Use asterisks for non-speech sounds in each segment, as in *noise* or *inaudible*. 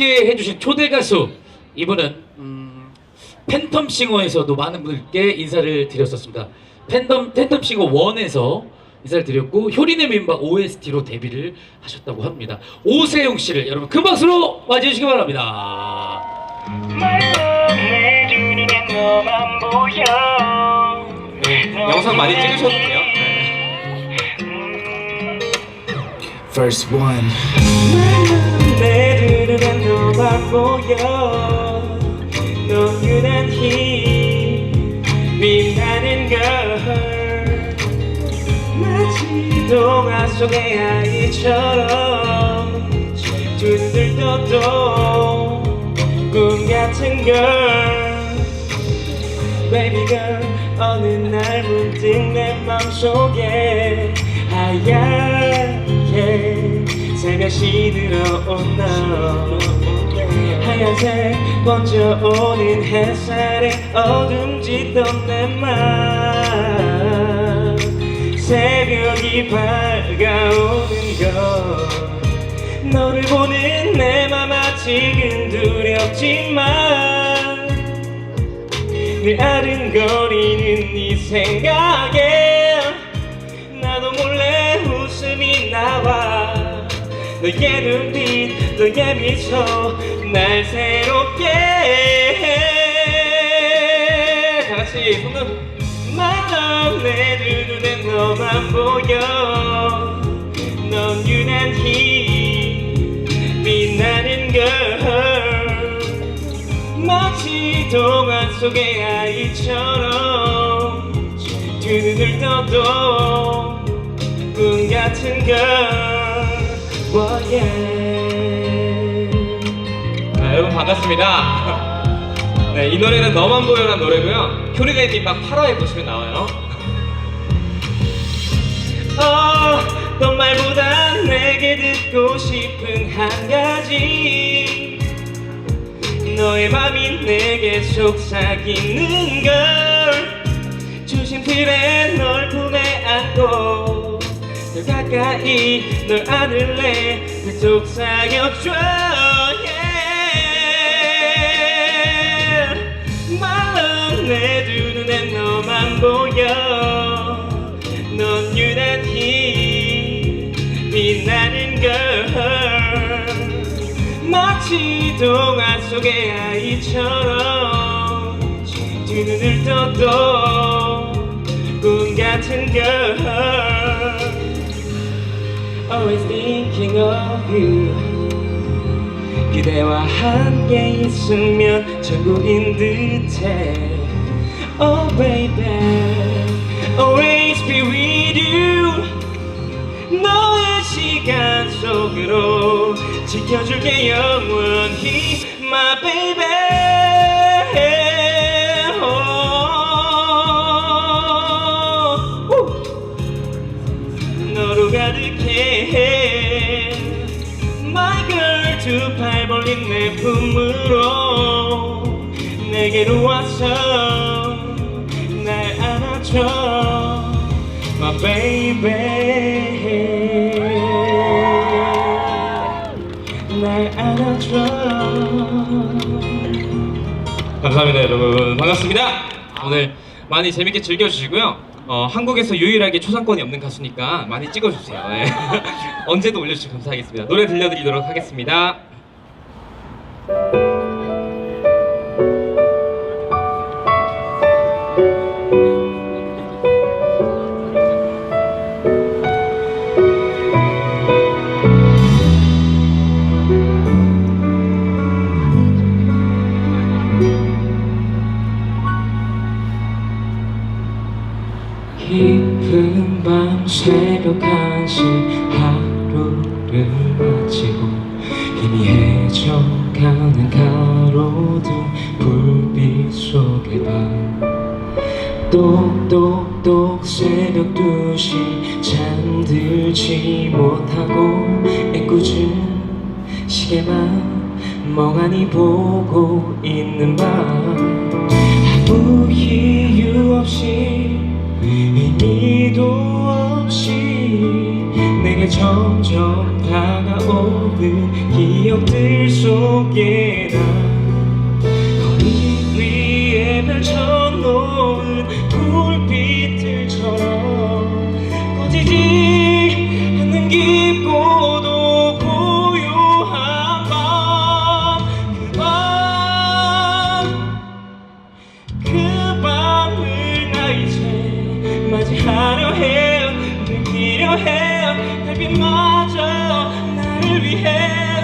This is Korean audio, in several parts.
함께 해주신 초대 가수 이분은 음, 팬텀 싱어에서도 많은 분들께 인사를 드렸었습니다. 팬텀 팬텀 싱어 1에서 인사를 드렸고 효린의 민박 OST로 데뷔를 하셨다고 합니다. 오세용 씨를 여러분 큰 박수로 맞이해 주시기 바랍니다. 보여 영상 많이 찍으셔도 돼요. Verse 1 너만 보여. 넌 유난히 빛나는 걸. 마치 동화 속의 아이처럼 두들 떠도 꿈 같은 걸. Baby girl 어느 날 문득 내 맘속에 하얗게 새벽이 들어온 너 하얀색 번져 오는 햇살에 어둠 짙던 내맘 새벽이 밝아오는 것. 너를 보는 내 맘 아직은 두렵지만 늘 아른거리는 네 생각에 너의 눈빛 너의 미소 날 새롭게 해. 다같이 마음 내 눈에 너만 보여. 넌 유난히 빛나는 걸 마치 동화 속의 아이처럼 두 눈을 떠도 꿈 같은 걸 네, 여러분 반갑습니다. 네, 이 노래는 너만 보여라는 노래고요. 효리가 뒷방 8화에 보시면 나와요. 어, 넌 말보다 내게 듣고 싶은 한 가지 너의 맘이 내게 속삭이는 걸 조심스레 널 품에 안고 더 가까이 널 안을래? 그 속삭여줘 yeah. 마음 내두 눈에 너만 보여. 넌 유난히 빛나는 걸 마치 동화 속의 아이처럼 두 눈을 떠도 꿈 같은 걸 Always thinking of you 그대와 함께 있으면 천국인 듯해 Oh baby Always be with you 너의 시간 속으로 지켜줄게 영원히 My baby 팔 벌린 내 품으로 내게로 와서 날 안아줘 My baby 날 안아줘 감사합니다, 여러분. 반갑습니다. 오늘 많이 재밌게 즐겨주시고요. 어, 한국에서 유일하게 초상권이 없는 가수니까 많이 찍어주세요. *laughs* 예. 언제도 올려주시면 감사하겠습니다. 노래 들려드리도록 하겠습니다. 새벽 2시 잠들지 못하고 애꿎은 시계만 멍하니 보고 있는 밤. 아무 이유 없이 의미도 없이 내게 점점 다가오는 기억들 속에 나 비마저 나를 위해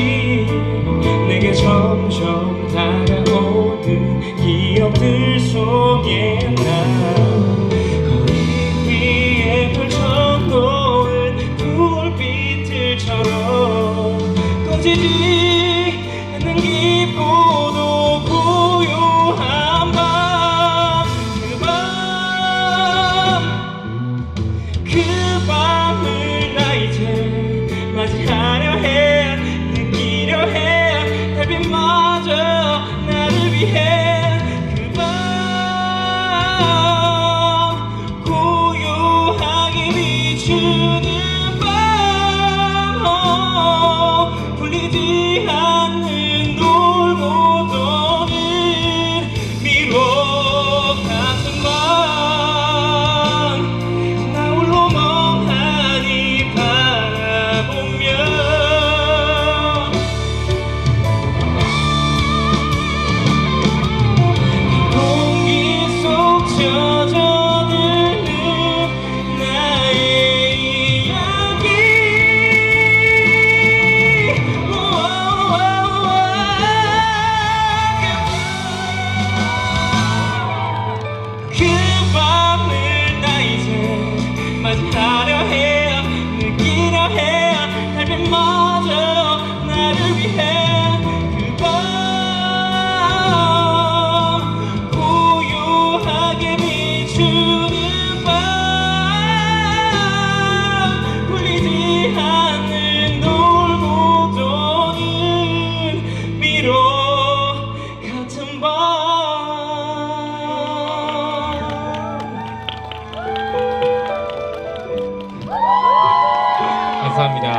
see.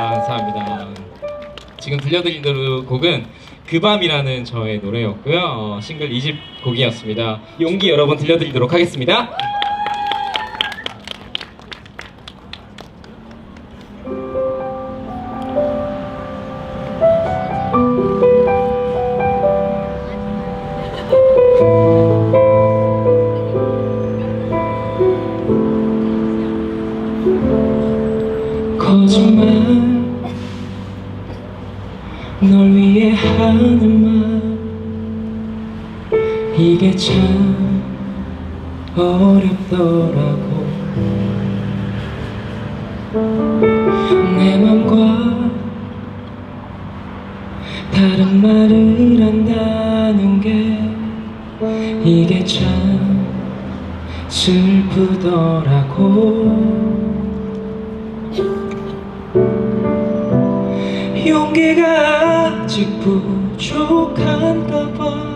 감사합니다. 지금 들려드린 그 곡은 그 밤이라는 저의 노래였고요. 어, 싱글 2집 곡이었습니다. 용기 여러분 들려드리도록 하겠습니다. 참 어렵더라고. 내 맘과 다른 말을 한다는 게 이게 참 슬프더라고. 용기가 아직 부족한가 봐.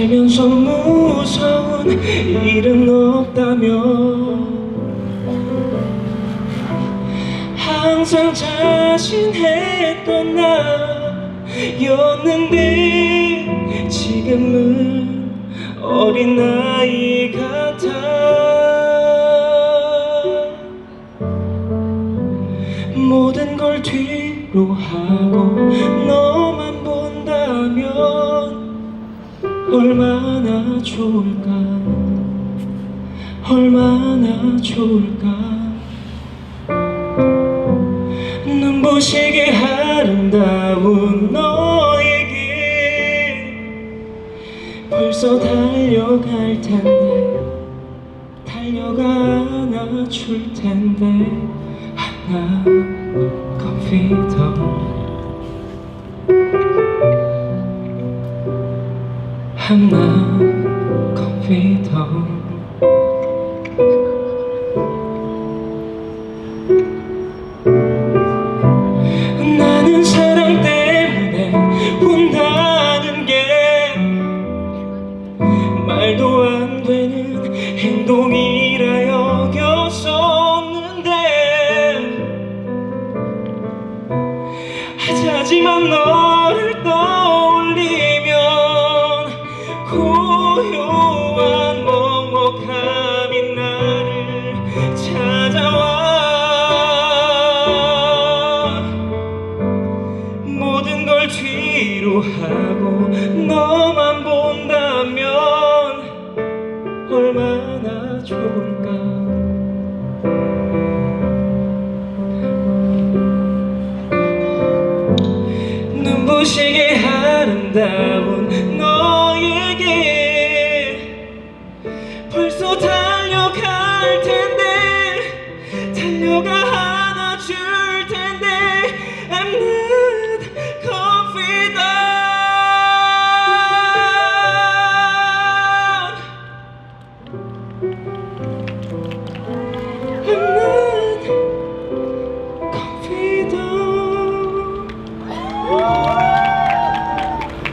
살면서 무서운 일은 없다며 항상 자신했던 나였는데 지금은 어린아이 같아 모든 걸 뒤로 하고 너 얼마나 좋을까? 얼마나 좋을까? 눈부시게 아름다운 너에게 벌써 달려갈 텐데 달려가나 줄 텐데 하나 커피 더 하나 커피 더 하고 너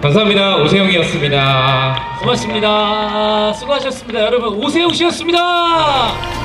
감사합니다. 오세영이었습니다. 고맙습니다. 수고하셨습니다. 여러분 오세영 씨였습니다.